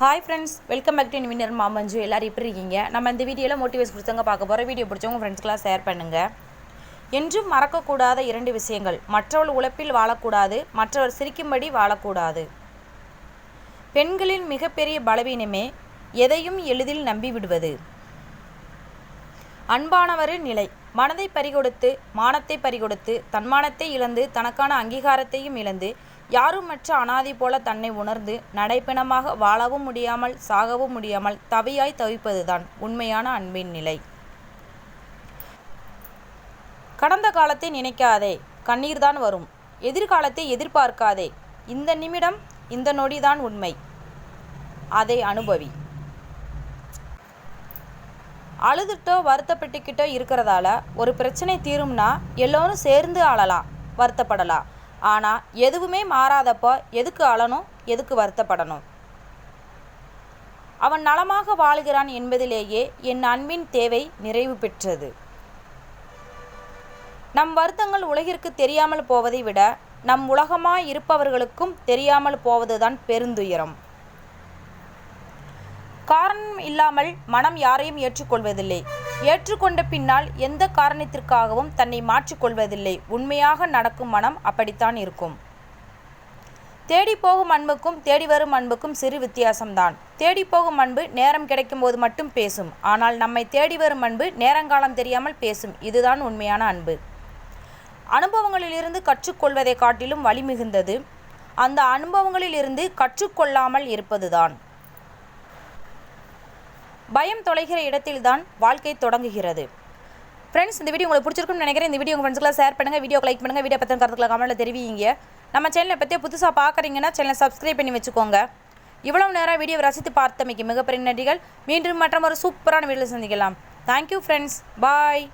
Hi friends welcome back to winner மாமஞ்சு எல்லாரும் எப்படி இருக்கீங்க? நம்ம இந்த வீடியோவில் மோட்டிவேஷன் கொடுத்தவங்க பார்க்க போகிற வீடியோ பிடிச்சவங்க ஃப்ரெண்ட்ஸ்க்கெலாம் ஷேர் பண்ணுங்கள் என்றும் மறக்கக்கூடாத இரண்டு விஷயங்கள். மற்றவள் உழைப்பில் வாழக்கூடாது மற்றவர் சிரிக்கும்படி வாழக்கூடாது. பெண்களின் மிகப்பெரிய பலவீனமே எதையும் எளிதில் நம்பி விடுவது அன்பானவரின் நிலை. மனதை பறிகொடுத்து மானத்தை பறிகொடுத்து தன்மானத்தை இழந்து தனக்கான அங்கீகாரத்தையும் இழந்து யாருமற்ற அனாதி போல தன்னை உணர்ந்து நடைப்பிணமாக வாழவும் முடியாமல் சாகவும் முடியாமல் தவியாய் தவிப்பதுதான் உண்மையான அன்பின் நிலை. கடந்த காலத்தை நினைக்காதே கண்ணீர்தான் வரும். எதிர்காலத்தை எதிர்பார்க்காதே இந்த நிமிடம் இந்த நொடிதான் உண்மை. அதை அனுபவி. அழுதுட்டோ வருத்தப்பட்டுக்கிட்டோ இருக்கிறதால ஒரு பிரச்சனை தீரும்னா எல்லோரும் சேர்ந்து அழலாம் வருத்தப்படலாம். ஆனால் எதுவுமே மாறாதப்போ எதுக்கு அழணும் எதுக்கு வருத்தப்படணும்? அவன் நலமாக வாழ்கிறான் என்பதிலேயே என் அன்பின் தேவை நிறைவு பெற்றது. நம் வருத்தங்கள் உலகிற்கு தெரியாமல் போவதை விட நம் உலகமாய் இருப்பவர்களுக்கும் தெரியாமல் போவதுதான் பெருந்துயரம். காரணம் இல்லாமல் மனம் யாரையும் ஏற்றுக்கொள்வதில்லை. ஏற்றுக்கொண்ட பின்னால் எந்த காரணத்திற்காகவும் தன்னை மாற்றிக்கொள்வதில்லை. உண்மையாக நடக்கும் மனம் அப்படித்தான் இருக்கும். தேடி போகும் அன்புக்கும் தேடி வரும் அன்புக்கும் சிறு வித்தியாசம்தான். தேடி போகும் அன்பு நேரம் கிடைக்கும் போது மட்டும் பேசும். ஆனால் நம்மை தேடி வரும் அன்பு நேரங்காலம் தெரியாமல் பேசும். இதுதான் உண்மையான அன்பு. அனுபவங்களிலிருந்து கற்றுக்கொள்வதை காட்டிலும் வலிமிகுந்தது அந்த அனுபவங்களிலிருந்து கற்றுக்கொள்ளாமல் இருப்பதுதான். பயம் தொலைகிற இடத்தில்தான் வாழ்க்கை தொடங்குகிறது. ஃப்ரெண்ட்ஸ் இந்த வீடியோ உங்களுக்கு பிடிச்சிருக்குன்னு நினைக்கிறேன். இந்த வீடியோ உங்கள் ஃப்ரெண்ட்ஸ்க்குலாம் ஷேர் பண்ணுங்கள் வீடியோ லைக் பண்ணுங்கள் வீடியோ பற்றின கருத்துக்களை கமெண்ட்டில் தெரிவிங்க. நம்ம சேனலை பற்றி புதுசாக பார்க்குறீங்கன்னா சேனலை சப்ஸ்கிரைப் பண்ணி வச்சுக்கோங்க. இவ்வளவு நேரம் வீடியோ ரசித்து பார்த்தமைக்கு மிகப்பெரிய நன்றிகள். மீண்டும் மற்றும் ஒரு சூப்பரான வீடியோ சந்திக்கலாம். Thank you friends bye